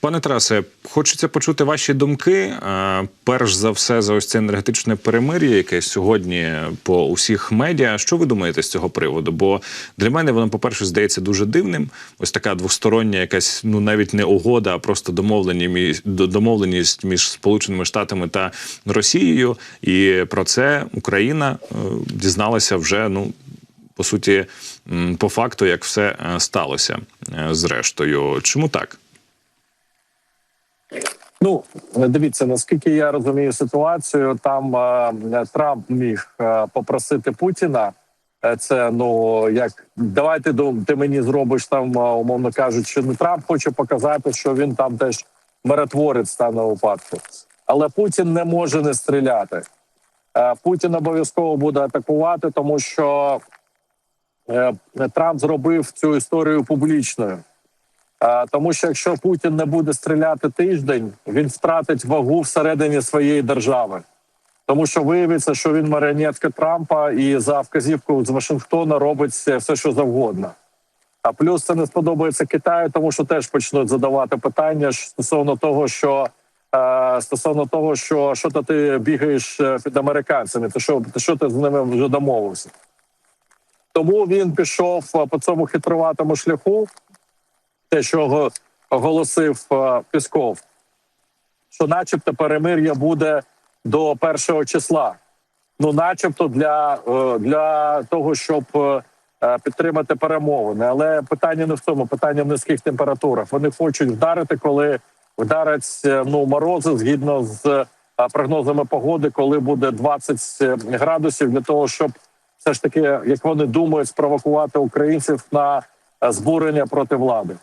Пане Тарасе, хочеться почути ваші думки. Е, Перш за все, за ось це енергетичне перемир'я, яке сьогодні по усіх медіа. Що ви думаєте з цього приводу? Бо для мене воно, по-перше, здається дуже дивним. Ось така двостороння, якась ну навіть не угода, а просто домовлені між- домовленість між Сполученими Штатами та Росією. І про це Україна е, дізналася вже ну по суті, по факту, як все е, сталося зрештою. Чому так? Ну дивіться, наскільки я розумію ситуацію, там е, Трамп міг е, попросити Путіна. е, Це ну як давайте до ти мені зробиш там, умовно кажучи, ну Трамп хоче показати, що він там теж миротворець даному випадку. Але Путін не може не стріляти. Е, Путін обов'язково буде атакувати, тому що е, Трамп зробив цю історію публічною. Е, Тому що якщо Путін не буде стріляти тиждень, він втратить вагу всередині своєї держави. Тому що виявиться, що він маріонетка Трампа і за вказівку з Вашингтона робить все, що завгодно. А плюс це не сподобається Китаю, тому що теж почнуть задавати питання стосовно того, що е, стосовно того, що що то ти бігаєш е, під американцями, ти що, ти що ти з ними вже домовився? Тому він пішов е, по цьому хитруватому шляху те, що оголосив е, Пісков, що, начебто, перемир'я буде до першого числа. Ну, начебто, для, е, для того, щоб е, підтримати перемовини. Але питання не в цьому, питання в низьких температурах. Вони хочуть вдарити, коли вдарять ну, морози згідно з прогнозами погоди, коли буде 20 градусів, для того, щоб все ж таки, як вони думають, спровокувати українців на збурення проти влади.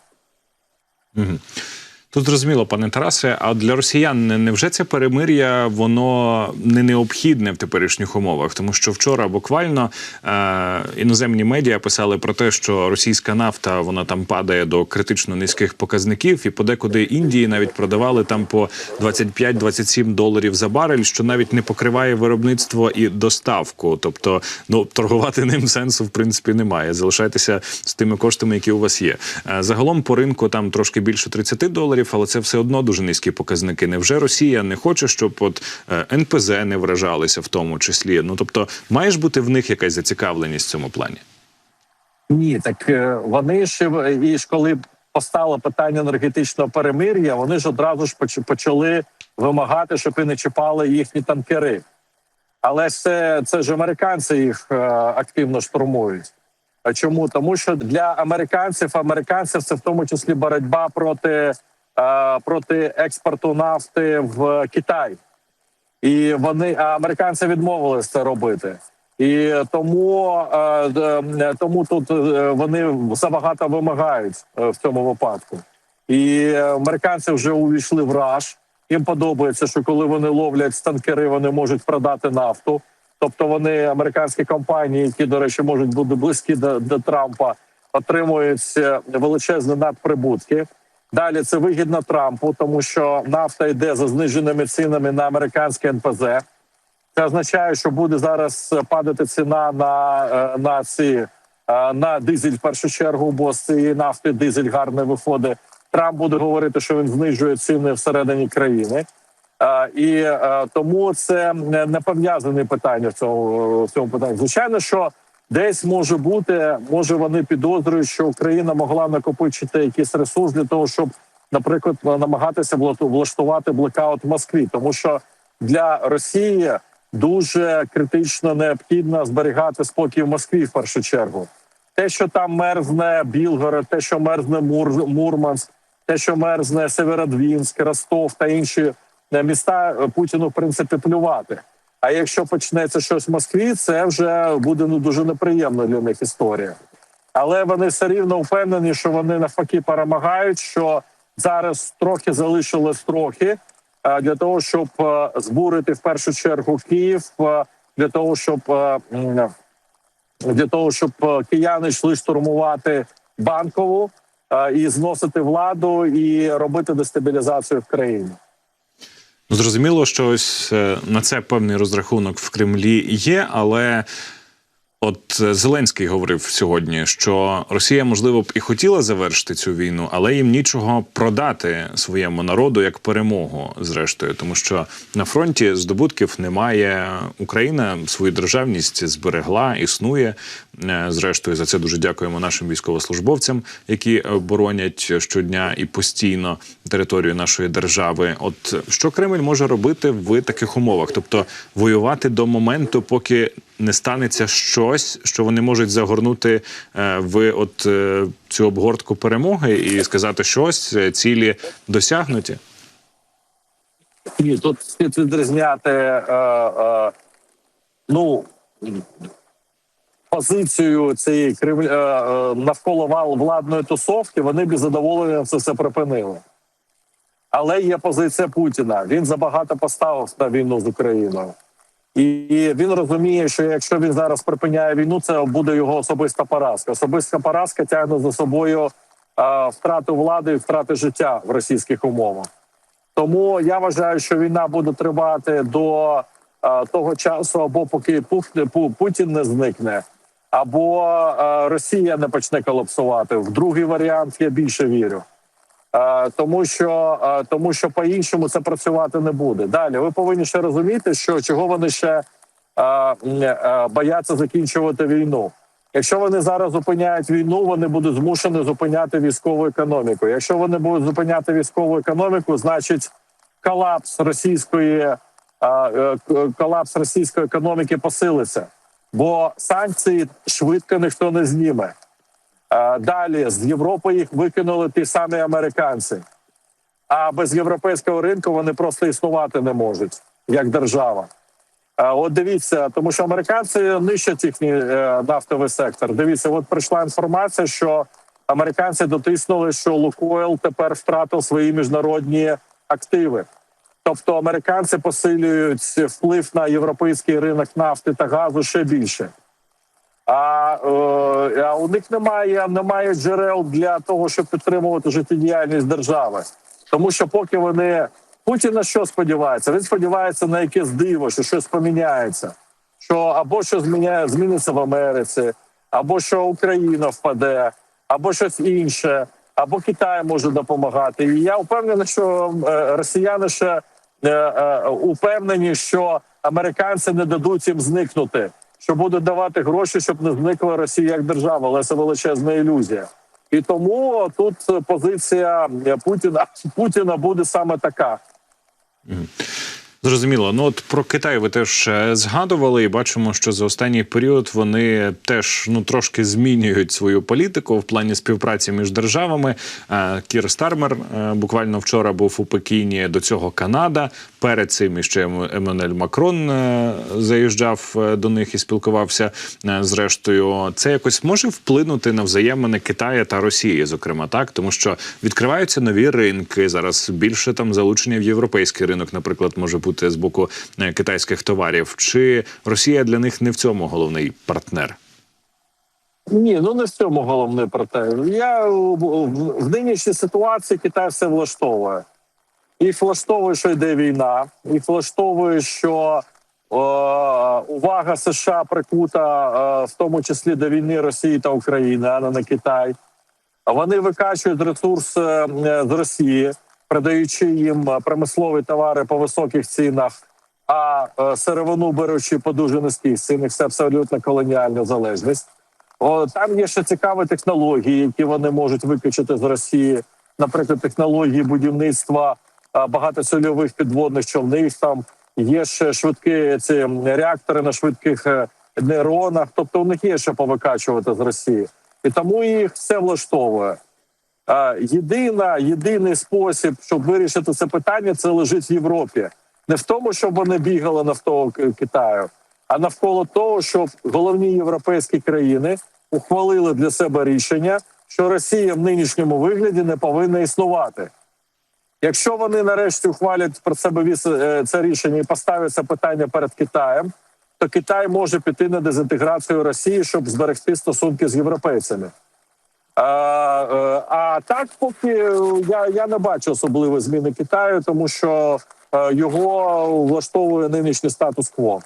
Mm-hmm. Тут зрозуміло, пане Тарасе. А для росіян невже це перемир'я воно не необхідне в теперішніх умовах? Тому що вчора буквально е, іноземні медіа писали про те, що російська нафта вона там падає до критично низьких показників, і подекуди Індії навіть продавали там по 25-27 доларів за барель, що навіть не покриває виробництво і доставку. Тобто, ну торгувати ним сенсу в принципі немає. Залишайтеся з тими коштами, які у вас є. Е, Загалом по ринку там трошки більше 30 доларів, але це все одно дуже низькі показники. Невже Росія не хоче, щоб от е, НПЗ не вражалися в тому числі? Ну тобто, має ж бути в них якась зацікавленість в цьому плані. Ні, так е, вони ж е, і ж коли постало питання енергетичного перемир'я, вони ж одразу ж поч- почали вимагати, щоб і не чіпали їхні танкери. Але це, це ж американці їх активно штурмують. А чому? Тому що для американців американців це в тому числі боротьба проти, проти експорту нафти в Китай. І вони американці відмовились це робити. І тому, е, тому тут е, вони забагато вимагають е, в цьому випадку. І американці вже увійшли в раж. Їм подобається, що коли вони ловлять станкери, вони можуть продати нафту. Тобто вони американські компанії, які, до речі, можуть бути близькі до, до Трампа, отримують е, величезні надприбутки. Далі це вигідно Трампу, тому що нафта йде за зниженими цінами на американське НПЗ. Це означає, що буде зараз падати ціна на, е, на ці е, на дизель в першу чергу, бо з цієї нафти дизель гарно виходить. Трамп буде говорити, що він знижує ціни всередині країни. Е, І тому це не пов'язане питання в цьому в цьому питанні. Звичайно, що десь може бути, може вони підозрюють, що Україна могла накопичити якийсь ресурс для того, щоб, наприклад, намагатися влашту- влаштувати блекаут в Москві, тому що для Росії дуже критично необхідно зберігати спокій в Москві в першу чергу. Те, що там мерзне Білгород, те, що мерзне Мур, Мурманськ, те, що мерзне Северодвінськ, Ростов та інші е, міста е, Путіну в принципі плювати. А якщо почнеться щось в Москві, це вже буде ну дуже неприємна для них історія. Але вони все рівно впевнені, що вони навпаки перемагають. Що зараз трохи залишилось трохи е, для того, щоб е, збурити в першу чергу Київ, е, для того, щоб для того, щоб кияни йшли штурмувати банкову і зносити владу і робити дестабілізацію в країні. Зрозуміло, що ось е, на це певний розрахунок в Кремлі є, але От е, Зеленський говорив сьогодні, що Росія, можливо, б і хотіла завершити цю війну, але їм нічого продати своєму народу як перемогу, зрештою, тому що на фронті здобутків немає. Україна свою державність зберегла, існує. Е, Зрештою, за це дуже дякуємо нашим військовослужбовцям, які боронять щодня і постійно територію нашої держави. От що Кремль може робити в таких умовах, тобто воювати до моменту, поки не станеться щось, що вони можуть загорнути е, в от е, цю обгортку перемоги і сказати, що ось е, цілі досягнуті. Ні, тут слід відрізняти е, е, ну, позицію цієї е, е, навколо вал владної тусовки, вони б задоволенням це все припинили. Але є позиція Путіна. Він забагато поставив на війну з Україною. І він розуміє, що якщо він зараз припиняє війну, це буде його особиста поразка. Особиста поразка тягне за собою е, втрату влади і втрати життя в російських умовах. Тому я вважаю, що війна буде тривати до е, того часу, або поки Пух- Пу- Путін не зникне, або е, Росія не почне колапсувати. В другий варіант я більше вірю. Е, тому що е, тому що по-іншому це працювати не буде. Далі ви повинні ще розуміти, що чого вони ще е, бояться закінчувати війну. Якщо вони зараз зупиняють війну, вони будуть змушені зупиняти військову економіку. Якщо вони будуть зупиняти військову економіку, значить колапс російської колапс російської економіки посилиться, бо санкції швидко ніхто не зніме. Е, Далі з Європи їх викинули ті самі американці. А без європейського ринку вони просто існувати не можуть як держава. Е, От дивіться, тому що американці нищать їхній е, нафтовий сектор. Дивіться, от прийшла інформація, що американці дотиснули, що Лукойл тепер втратив свої міжнародні активи. Тобто американці посилюють вплив на європейський ринок нафти та газу ще більше. А, е, а у них немає, немає джерел для того, щоб підтримувати життєдіяльність держави. Тому що поки вони Путін на що сподівається? Він сподівається на якесь диво, що щось поміняється, що або що зміняє, зміниться в Америці, або що Україна впаде, або щось інше, або Китай може допомагати. І я впевнений, що е, росіяни ще е, е, упевнені, що американці не дадуть їм зникнути, що будуть давати гроші, щоб не зникла Росія як держава, але це величезна ілюзія. І тому тут позиція Путіна Путіна буде саме така. Зрозуміло. Ну от про Китай ви теж е, згадували, і бачимо, що за останній період вони теж ну трошки змінюють свою політику в плані співпраці між державами. Е, Кір Стармер е, буквально вчора був у Пекіні. До цього Канада. Перед цим іще Ему- Еммануель Макрон заїжджав до них і спілкувався. Зрештою, це якось може вплинути на взаємини Китаю та Росії, зокрема, так тому що відкриваються нові ринки. Зараз більше там залучення в європейський ринок, наприклад, може бути з боку е, китайських товарів. Чи Росія для них не в цьому головний партнер? Ні, ну не в цьому головний партнер. Я в, нинішній ситуації Китай все влаштовує. Їх влаштовує, що йде війна, їх влаштовує, що е, увага США прикута, е, в тому числі до війни Росії та України, а не на Китай. Вони викачують ресурс е, з Росії, продаючи їм е, промислові товари по високих цінах, а е, сировину беручи по дуже низьких цінах. Це абсолютно колоніальна залежність. О, там є ще цікаві технології, які вони можуть виключити з Росії. Наприклад, технології будівництва а, багатоцільових підводних човнів. Там є ще швидкі ці реактори на швидких е, нейронах. Тобто у них є що повикачувати з Росії, і тому їх все влаштовує. Єдина, єдиний спосіб, щоб вирішити це питання, це лежить в Європі. Не в тому, щоб вони бігали навколо Китаю, а навколо того, щоб головні європейські країни ухвалили для себе рішення, що Росія в нинішньому вигляді не повинна існувати. Якщо вони нарешті ухвалять про себе е, це рішення і поставлять це питання перед Китаєм, то Китай може піти на дезінтеграцію Росії, щоб зберегти стосунки з європейцями. А, е, а так, поки е, я, я не бачу особливої зміни Китаю, тому що е, його влаштовує нинішній статус-кво.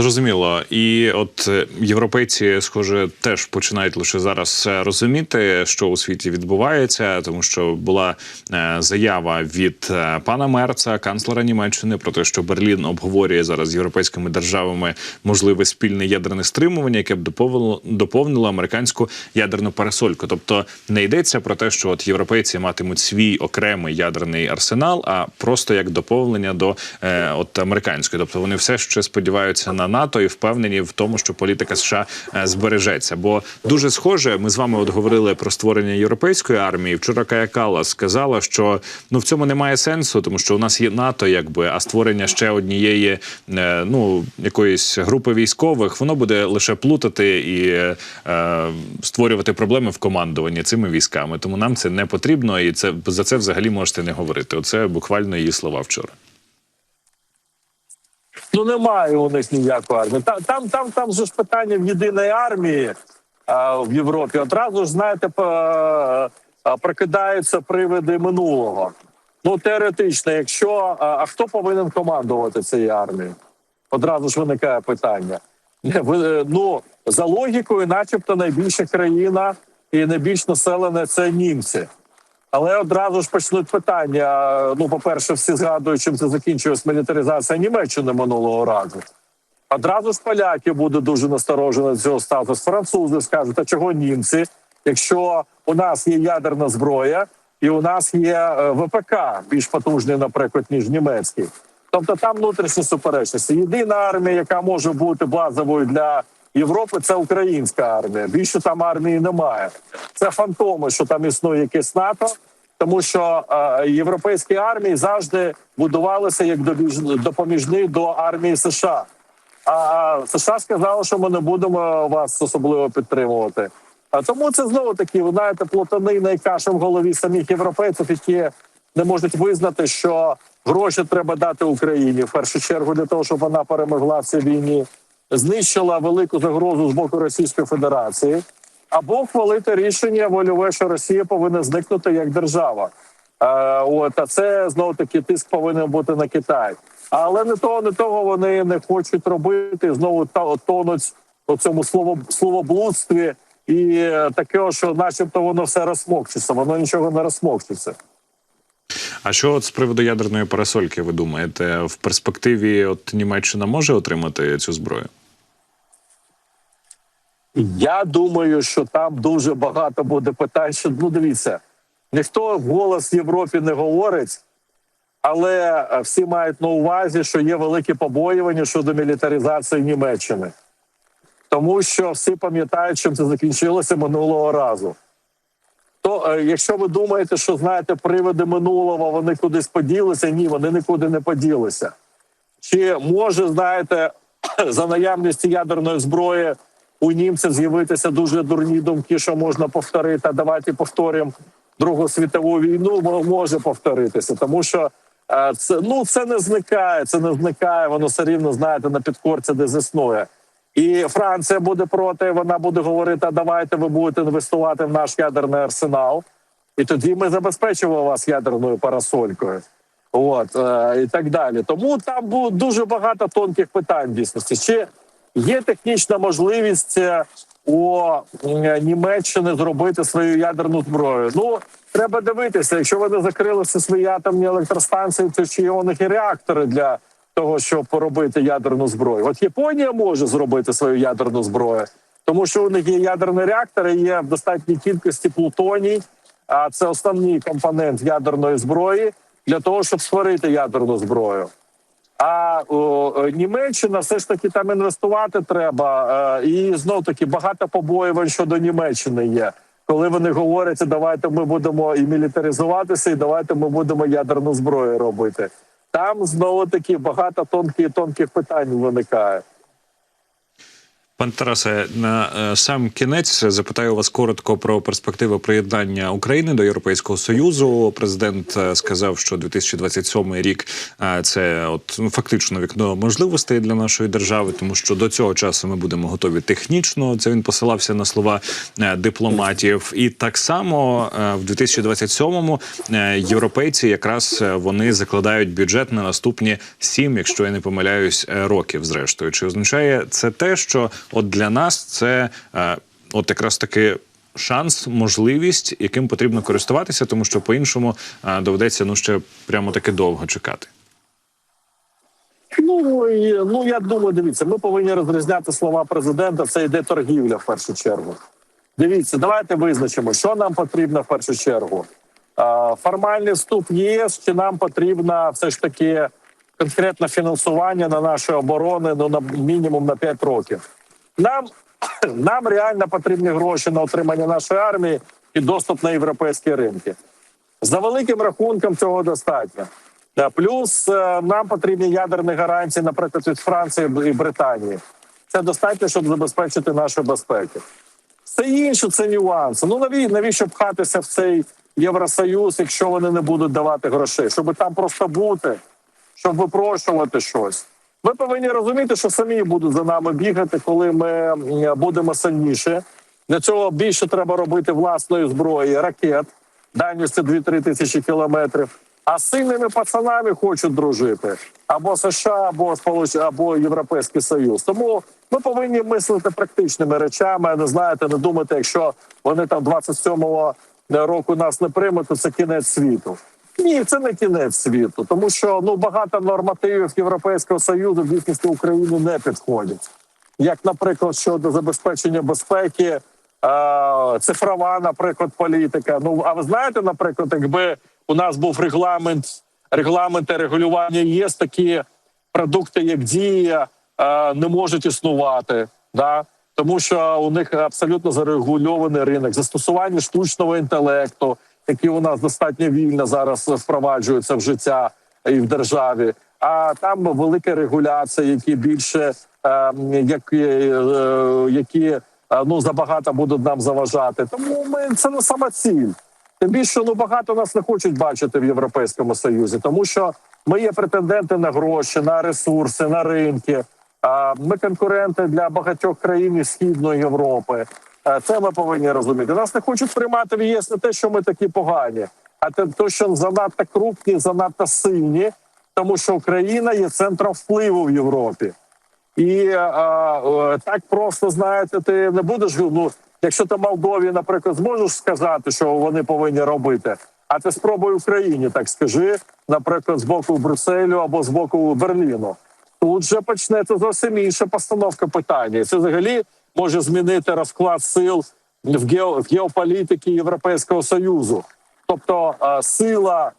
Зрозуміло, і от е, європейці, схоже, теж починають лише зараз е, розуміти, що у світі відбувається, тому що була е, заява від пана Мерца, канцлера Німеччини, про те, що Берлін обговорює зараз з європейськими державами можливе спільне ядерне стримування, яке б доповнило доповнило американську ядерну парасольку. Тобто не йдеться про те, що от європейці матимуть свій окремий ядерний арсенал, а просто як доповнення до е, от американської. Тобто вони все ще сподіваються на НАТО і впевнені в тому, що політика США е, збережеться. Бо дуже схоже, ми з вами от говорили про створення європейської армії. Вчора Кая Каллас сказала, що ну в цьому немає сенсу, тому що у нас є НАТО, якби а створення ще однієї е, ну якоїсь групи військових, воно буде лише плутати і е, е, створювати проблеми в командуванні цими військами. Тому нам це не потрібно, і це за це взагалі можете не говорити. Оце буквально її слова вчора. Ну немає у них ніякої армії. Там там, там, там же ж питання в єдиної армії а, в Європі. Одразу ж знаєте, прокидаються привиди минулого. Ну теоретично, якщо а, а хто повинен командувати цією армією? Одразу ж виникає питання. Не, ну за логікою, начебто, найбільша країна і найбільш населена це німці. Але одразу ж почнуть питання. Ну, по-перше, всі згадують, чим це закінчилась мілітаризація Німеччини минулого разу. Одразу ж поляки будуть дуже насторожені цього статусу. Французи скажуть, а чого німці? Якщо у нас є ядерна зброя і у нас є е, ВПК більш потужний, наприклад, ніж німецький. Тобто там внутрішні суперечності. Єдина армія, яка може бути базовою для Європи, це українська армія. Більше там армії немає. Це фантоми, що там існує якесь НАТО, тому що е, європейські армії завжди будувалися як допоміжні до армії США. А США сказали, що ми не будемо вас особливо підтримувати. А тому це знову таки, ви знаєте, плутанина і каша в голові самих європейців, які не можуть визнати, що гроші треба дати Україні в першу чергу для того, щоб вона перемогла в цій війні, знищила велику загрозу з боку Російської Федерації, або ухвалити рішення вольове, що Росія повинна зникнути як держава. Е, от а це знову таки тиск повинен бути на Китай. Але не того, не того вони не хочуть робити. Знову та тонуть у цьому слово словоблудстві і е, таке, що, начебто, воно все розсмокчиться. Воно нічого не розсмокчиться. А що от з приводу ядерної парасольки, ви думаєте, в перспективі от Німеччина може отримати цю зброю? Я думаю, що там дуже багато буде питань. Що ну дивіться, ніхто голос в Європі не говорить, але е, всі мають на увазі, що є великі побоювання щодо мілітаризації Німеччини, тому що всі пам'ятають, чим це закінчилося минулого разу. То е, якщо ви думаєте, що знаєте, приводи минулого вони кудись поділися, ні, вони нікуди не поділися. Чи може, знаєте, за наявності ядерної зброї у німців з'явитися дуже дурні думки, що можна повторити. Давайте повторимо Другу світову війну. Може повторитися, тому що е, це ну це не зникає, це не зникає. Воно все рівно знаєте на підкорці, де існує. І Франція буде проти. Вона буде говорити: а давайте ви будете інвестувати в наш ядерний арсенал, і тоді ми забезпечимо вас ядерною парасолькою. От е, і так далі. Тому там було дуже багато тонких питань дійсності. Чи є технічна можливість е, у е, Німеччини зробити свою ядерну зброю? Ну треба дивитися, якщо вони закрили всі свої атомні електростанції, то чи є у них і реактори для того, щоб поробити ядерну зброю? От Японія може зробити свою ядерну зброю, тому що у них є ядерні реактори, є в достатній кількості плутоній. А це основний компонент ядерної зброї для того, щоб створити ядерну зброю. А о, Німеччина все ж таки там інвестувати треба. Е, і знов таки багато побоювань щодо Німеччини є. Коли вони говорять, давайте ми будемо і мілітаризуватися, і давайте ми будемо ядерну зброю робити. Там знову таки багато тонких тонких питань виникає. Пан Тарасе, на е, сам кінець запитаю вас коротко про перспективи приєднання України до Європейського союзу. Президент е, сказав, що 2027 рік е, це от ну, фактично вікно можливостей для нашої держави, тому що до цього часу ми будемо готові технічно. Це він посилався на слова е, дипломатів, і так само е, в 2027-му е, європейці якраз е, вони закладають бюджет на наступні сім, якщо я не помиляюсь, е, років. Зрештою, чи означає це те, що от для нас це е, от якраз таки. Шанс, можливість, яким потрібно користуватися, тому що по-іншому е, доведеться ну ще прямо таки довго чекати. Ну і ну я думаю, дивіться, ми повинні розрізняти слова президента. Це йде торгівля в першу чергу. Дивіться, давайте визначимо, що нам потрібно в першу чергу. Формальний вступ ЄС, чи нам потрібно все ж таки конкретне фінансування на нашу оборони ну на мінімум на 5 років. Нам, нам реально потрібні гроші на отримання нашої армії і доступ на європейські ринки. За великим рахунком цього достатньо. Плюс е, нам потрібні ядерні гарантії, наприклад, від Франції і Британії. Це достатньо, щоб забезпечити нашу безпеку. Все інше це нюанси. Ну наві- навіщо пхатися в цей Євросоюз, якщо вони не будуть давати грошей, щоб там просто бути, щоб випрошувати щось. Ви повинні розуміти, що самі будуть за нами бігати, коли ми будемо сильніші. Для цього більше треба робити власної зброї, ракет дальністю 2-3 тисячі кілометрів. А з сильними пацанами хочуть дружити або США, або Сполуч... або Європейський Союз. Тому ми повинні мислити практичними речами, не знаєте, не думати, якщо вони там 27-го року нас не приймуть, то це кінець світу. Ні, це не кінець світу, тому що ну багато нормативів Європейського союзу в дійсності Україні не підходять. Як, наприклад, щодо забезпечення безпеки, е, цифрова, наприклад, політика. Ну а ви знаєте, наприклад, якби у нас був регламент, регламенти регулювання ЄС, такі продукти, як дія, е, не можуть існувати. Да? Тому що у них абсолютно зарегульований ринок застосування штучного інтелекту, які у нас достатньо вільно зараз впроваджуються в життя і в державі. А там велика регуляція, які більше е, які, е, які е, ну забагато будуть нам заважати. Тому ми це не сама ціль. Тим більше ну багато нас не хочуть бачити в Європейському Союзі, тому що ми є претенденти на гроші, на ресурси, на ринки. Ми конкуренти для багатьох країн східної Європи. Е, Це ми повинні розуміти. Нас не хочуть приймати в ЄС не те, що ми такі погані, а те, що занадто крупні, занадто сильні, тому що Україна є центром впливу в Європі. І е, е, так просто знаєте, ти не будеш ну, якщо ти Молдові, наприклад, зможеш сказати, що вони повинні робити. А ти спробуй Україні, так скажи, наприклад, з боку Брюсселю або з боку Берліну. Тут же почнеться зовсім інша постановка питання. Це взагалі може змінити розклад сил в, гео, в геополітиці Європейського союзу. Тобто е, сила,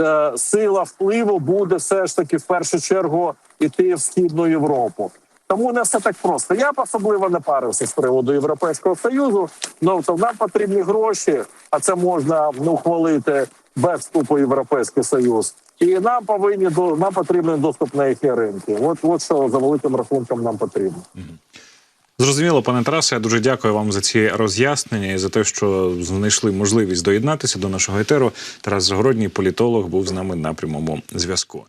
е, сила впливу буде все ж таки в першу чергу іти в східну Європу. Тому не все так просто. Я б особливо не парився з приводу Європейського союзу. Ну то нам потрібні гроші, а це можна ну, ухвалити без вступу в Європейський Союз. І нам повинні нам потрібен доступ на їхні ринки. От от що за великим рахунком нам потрібно. Зрозуміло, пане Тарасе, я дуже дякую вам за ці роз'яснення і за те, що знайшли можливість доєднатися до нашого етеру. Тарас Загородній, політолог, був з нами на прямому зв'язку.